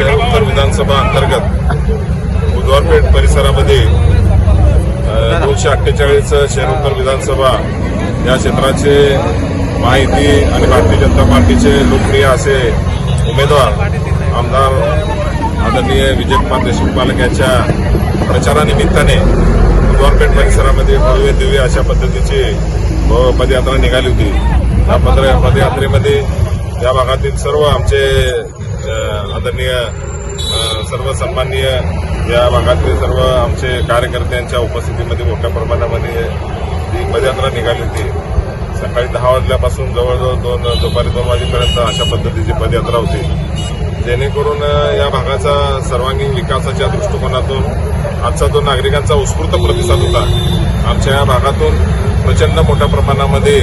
शेणुत्तर विधानसभा अंतर्गत बुधवारपेठ परिसरामध्ये दोनशे अठ्ठेचाळीस उत्तर विधानसभा या क्षेत्राचे माहिती आणि भारतीय जनता पार्टीचे लोकप्रिय असे उमेदवार आमदार आदरणीय विजयकुमार देशमुख पालक यांच्या प्रचारानिमित्ताने बुधवारपेठ परिसरामध्ये भव्य दिव्य अशा पद्धतीची पदयात्रा निघाली होती. या पदयात्रेमध्ये या भागातील सर्व आमचे आदरणीय सर्वसन्माननीय सर्व सन्माननीय या भागातले सर्व आमचे कार्यकर्त्यांच्या उपस्थितीमध्ये मोठ्या प्रमाणामध्ये ही पदयात्रा निघाली होती. सकाळी दहा वाजल्यापासून जवळजवळ दोन दुपारी दोन वाजेपर्यंत अशा पद्धतीची पदयात्रा होती. जेणेकरून या भागाचा सर्वांगीण विकासाच्या दृष्टिकोनातून आजचा जो नागरिकांचा उत्स्फूर्त प्रतिसाद होता आमच्या या भागातून प्रचंड मोठ्या प्रमाणामध्ये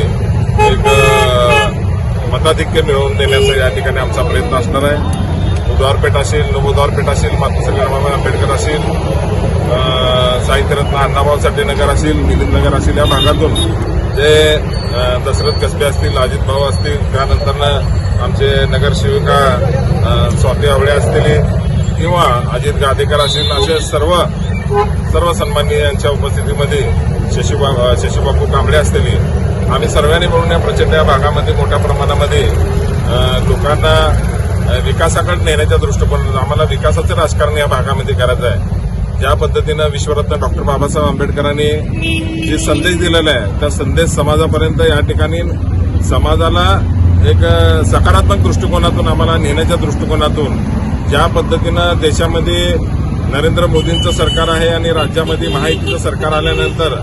एक मताधिक्य मिळवून देण्याचा या ठिकाणी आमचा प्रयत्न असणार आहे. उदारपेठ असेल नवोदारपेठ असेल मातोश्री रमाबाई आंबेडकर असेल साहित्यरत्न अण्णाभाऊ साठे नगर असेल मिलिंद नगर असेल या भागातून जे दशरथ कसबे असतील अजित भाऊ असतील त्यानंतर आमचे नगरसेविका स्वाती आवळे असतील किंवा अजित गादेकर असतील असे सर्व सर्व सन्माननीय यांच्या उपस्थितीमध्ये शशीबा शशीबापू कांबळे असतील. आम्ही सर्वांनी मिळून या प्रचंड या भागामध्ये मोठ्या प्रमाणामध्ये लोकांना विकासाकडे नेण्याच्या दृष्टिकोनातून आम्हाला विकासाचं राजकारण या भागामध्ये करायचं आहे. ज्या पद्धतीनं विश्वरत्न डॉक्टर बाबासाहेब आंबेडकरांनी जे संदेश दिलेला आहे त्या संदेश समाजापर्यंत या ठिकाणी समाजाला एक सकारात्मक दृष्टिकोनातून आम्हाला नेण्याच्या दृष्टिकोनातून ज्या पद्धतीनं देशामध्ये नरेंद्र मोदींचं सरकार आहे आणि राज्यामध्ये महायुतीचं सरकार आल्यानंतर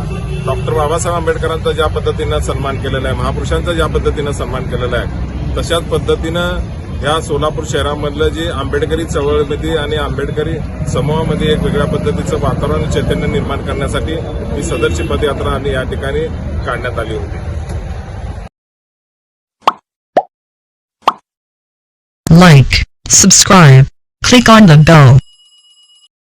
डॉक्टर बाबासाहेब आंबेडकरांचा ज्या पद्धतीनं सन्मान केलेला आहे महापुरुषांचा ज्या पद्धतीनं सन्मान केलेला आहे तशाच पद्धतीनं या सोलापूर शहरामधलं जे आंबेडकरी चळवळीमध्ये आणि आंबेडकरी समूहामध्ये एक वेगळ्या पद्धतीचं वातावरण चैतन्य निर्माण करण्यासाठी ही सदरची पदयात्रा आणि या ठिकाणी काढण्यात आली होती. Like, subscribe, click on the bell.